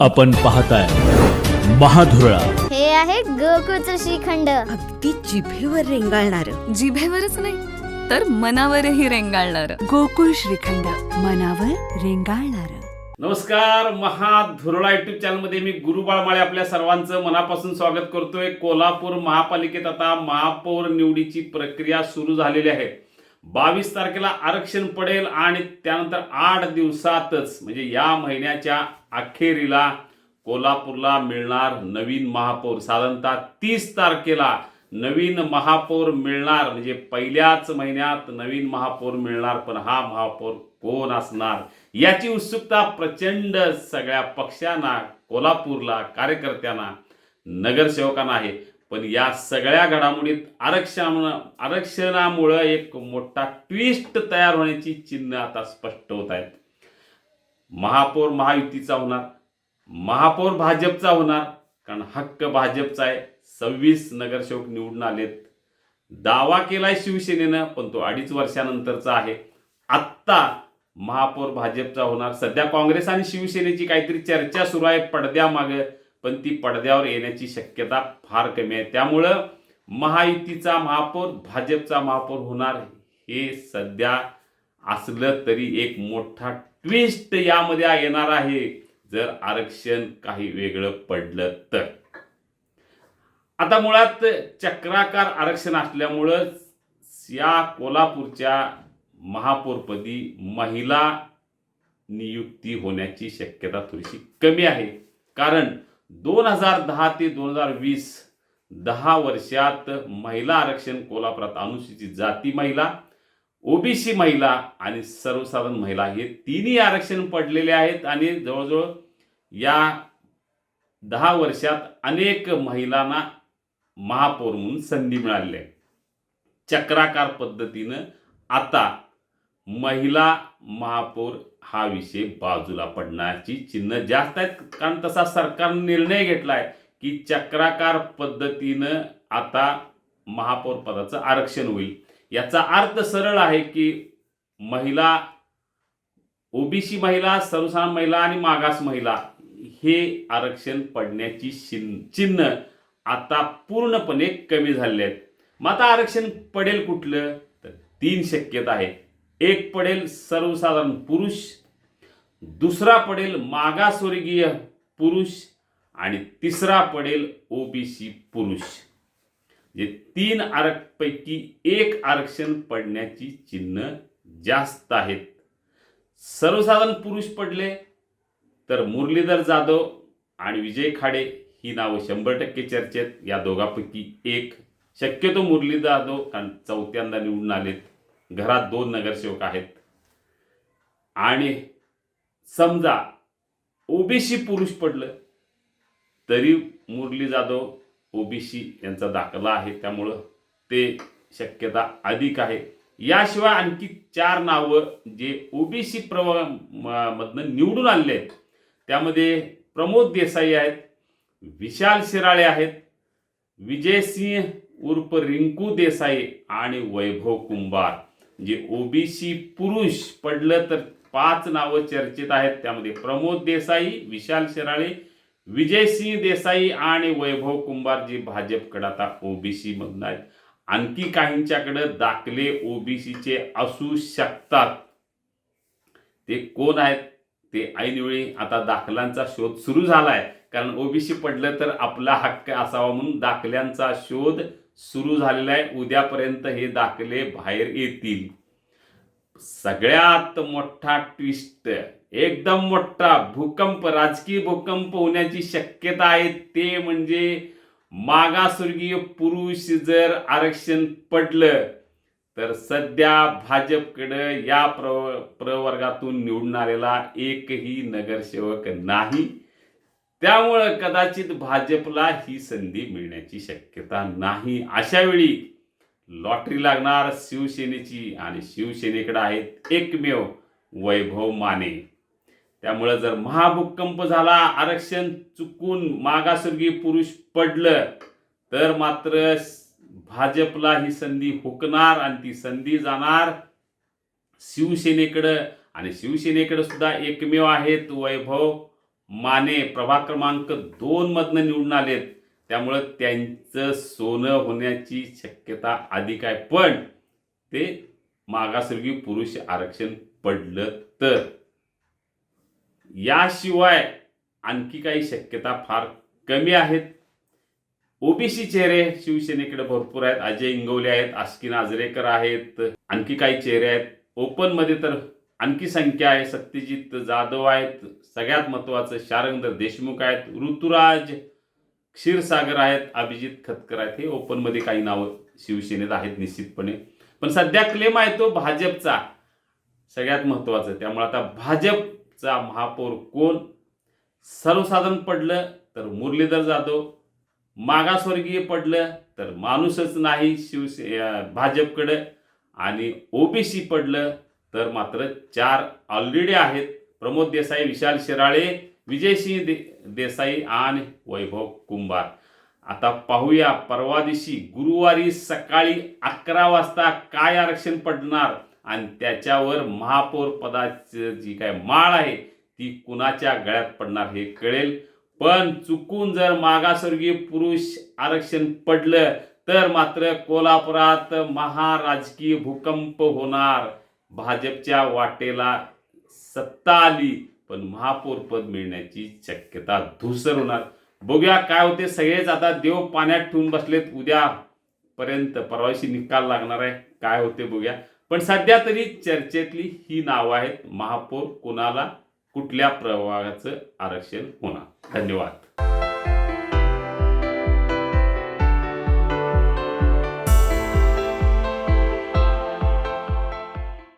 आपण पाहताय महाधुरळा. हे आहे गोकुळचं श्रीखंड. अगदी जिभेवर रेंगाळणार. जिभेवरच नाही तर मनावरही रेंगाळणार. गोकुळ श्रीखंड मनावर रेंगाळणार. नमस्कार महाधुरळा युट्यूब चॅनलमध्ये मी गुरु बाळमाळे आपल्या सर्वांचं मनापासून स्वागत करतोय. कोल्हापूर महापालिकेत आता महापौर निवडीची प्रक्रिया सुरू झालेली आहे. बावीस तारखेला आरक्षण पडेल आणि त्यानंतर आठ दिवसातच म्हणजे या महिन्याच्या अखेरीला कोल्हापूरला मिळणार नवीन महापौर. साधारणतः तीस तारखेला नवीन महापौर मिळणार म्हणजे पहिल्याच महिन्यात नवीन महापौर मिळणार पण हा महापौर कोण असणार याची उत्सुकता प्रचंड सगळ्या पक्षांना कोल्हापूरला कार्यकर्त्यांना नगरसेवकांना आहे. पण या सगळ्या घडामोडीत आरक्षण आरक्षणामुळं एक मोठा ट्विस्ट तयार होण्याची चिन्ह आता स्पष्ट होत आहेत. महापौर महायुतीचा होणार महापौर भाजपचा होणार कारण हक्क भाजपचा आहे. सव्वीस नगरसेवक निवडून आलेत. दावा केलाय शिवसेनेनं पण तो अडीच वर्षानंतरचा आहे. आत्ता महापौर भाजपचा होणार. सध्या काँग्रेस आणि शिवसेनेची काहीतरी चर्चा सुरू आहे. पडद्यामागं पण ती पडद्यावर येण्याची शक्यता फार कमी आहे. त्यामुळं महायुतीचा महापौर भाजपचा महापौर होणार हे सध्या असलं तरी एक मोठा ट्विस्ट यामध्ये येणार आहे. जर आरक्षण काही वेगळं पडलं तर. आता मुळात चक्राकार आरक्षण असल्यामुळं या कोल्हापूरच्या महापौरपदी महिला नियुक्ती होण्याची शक्यता थोडीशी कमी आहे. कारण दोन हजार दहा ते दोन हजार वीस दहा वर्षात महिला आरक्षण कोल्हापुरात अनुसूचित जाती महिला ओबीसी महिला आणि सर्वसाधारण महिला हे तिन्ही आरक्षण पडलेले आहेत आणि जवळजवळ या दहा वर्षात अनेक महिलांना महापौर म्हणून संधी मिळाली आहे. चक्राकार पद्धतीनं आता महिला महापौर हा विषय बाजूला पडण्याची चिन्ह जास्त आहेत कारण तसा सरकारने निर्णय घेतला आहे की चक्राकार पद्धतीनं आता महापौर पदाचं आरक्षण होईल. याचा अर्थ सरळ आहे की महिला ओबीसी महिला सर्वसाधारण महिला आणि मागास महिला हे आरक्षण पडण्याची शिन चिन्ह आता पूर्णपणे कमी झाले आहेत. मग आता आरक्षण पडेल कुठलं? तर तीन शक्यता आहे एक पडेल सर्वसाधारण पुरुष दुसरा पडेल मागासवर्गीय पुरुष आणि तिसरा पडेल ओबीसी पुरुष. जे तीन आरकपैकी एक आरक्षण पडण्याची चिन्ह जास्त आहेत. सर्वसाधारण पुरुष पडले तर मुरलीधर जाधव आणि विजय खाडे ही नावं शंभर टक्के चर्चेत. या दोघांपैकी एक. शक्यतो मुरली जाधव कारण चौथ्यांदा निवडून आलेत. घरात दोन नगरसेवक आहेत. आणि समजा ओबीसी पुरुष पडलं तरी मुरली जाधव ओबीसी यांचा दाखला आहे. त्यामुळं ते शक्यता अधिक आहे. याशिवाय आणखी चार नावं जे ओबीसी प्रव म- मधनं निवडून आलेले आहेत. त्यामध्ये प्रमोद देसाई आहेत विशाल शिराळे आहेत विजयसिंह उर्फ रिंकू देसाई आणि वैभव कुंभार. जे ओबीसी पुरुष पडलं तर पाच नावं चर्चेत आहेत. त्यामध्ये प्रमोद देसाई विशाल शिराळे विजयसिंह देसाई आणि वैभव कुंभार जे भाजपकडे आता ओबीसी मधून आहेत. आणखी काहींच्याकडे दाखले ओबीसीचे असू शकतात. ते कोण आहेत? ते ऐनवेळी आता दाखलांचा शोध सुरू झालाय. कारण ओबीसी पडलं तर आपला हक्क असावा म्हणून दाखल्यांचा शोध सुरू झालेलं आहे उद्यापर्यंत हे दाखले बाहेर येतील. सगळ्यात मोठा ट्विस्ट एकदम मोठा भूकंप राजकीय भूकंप होण्याची शक्यता आहे ते म्हणजे मागासवर्गीय पुरुष जर आरक्षण पडलं तर सध्या भाजपकडं या प्र प्रवर्गातून निवडून आलेला एकही नगरसेवक नाही. त्यामुळं कदाचित भाजपला ही संधी मिळण्याची शक्यता नाही. अशा वेळी लॉटरी लागणार शिवसेनेची आणि शिवसेनेकडे आहेत एकमेव वैभव माने. त्यामुळं जर महाभूकंप झाला आरक्षण चुकून मागासवर्गीय पुरुष पडलं तर मात्र भाजपला ही संधी हुकणार आणि ती संधी जाणार शिवसेनेकडं. आणि शिवसेनेकडे सुद्धा एकमेव आहेत वैभव माने प्रभाग क्रमांक दोन मधनं निवडून आलेत. त्यामुळं त्यांचं सोनं होण्याची शक्यता अधिक आहे. पण ते मागासवर्गीय पुरुष आरक्षण पडलं तर. याशिवाय आणखी काही शक्यता फार कमी आहेत. ओबीसी चेहरे शिवसेनेकडे भरपूर आहेत. अजय इंगवले आहेत आस्किन आजरेकर आहेत. आणखी काही चेहरे आहेत. ओपनमध्ये तर आणखी संख्या आहे सत्यजित जाधव आहेत सगळ्यात महत्त्वाचं शारंगधर देशमुख आहेत ऋतुराज क्षीरसागर आहेत अभिजित खतकर आहेत हे ओपनमध्ये काही नावं शिवसेनेत आहेत निश्चितपणे. पण सध्या क्लेम आहे तो भाजपचा. सगळ्यात महत्त्वाचं त्यामुळे आता भाजपचा महापौर कोण? सर्वसाधारण पडलं तर मुरलीधर जाधव. मागासवर्गीय पडलं तर माणूसच नाही शिवसे भाजपकडं. आणि ओबीसी पडलं तर मात्र चार ऑलरेडी आहेत. प्रमोद देसाई विशाल शिराळे विजयसिंह दे देसाई आणि वैभव कुंभार. आता पाहूया परवा दिवशी गुरुवारी सकाळी अकरा वाजता काय आरक्षण पडणार आणि त्याच्यावर महापौर पदाची जी काय माळ आहे ती कुणाच्या गळ्यात पडणार हे कळेल. पण चुकून जर मागासवर्गीय पुरुष आरक्षण पडलं तर मात्र कोल्हापुरात महाराजकीय भूकंप होणार. भाजपच्या वाटेला सत्ता आली पण महापौर पद मिळण्याची शक्यता धुसर होणार. बघूया काय होते. सगळेच आता देव पाण्यात ठेवून बसलेत. उद्या पर्यंत परवाशी निकाल लागणार आहे. काय होते बघूया. पण सध्या तरी चर्चेतली ही नावं आहेत. महापौर कोणाला कुठल्या प्रभागाचं आरक्षण होणार? धन्यवाद.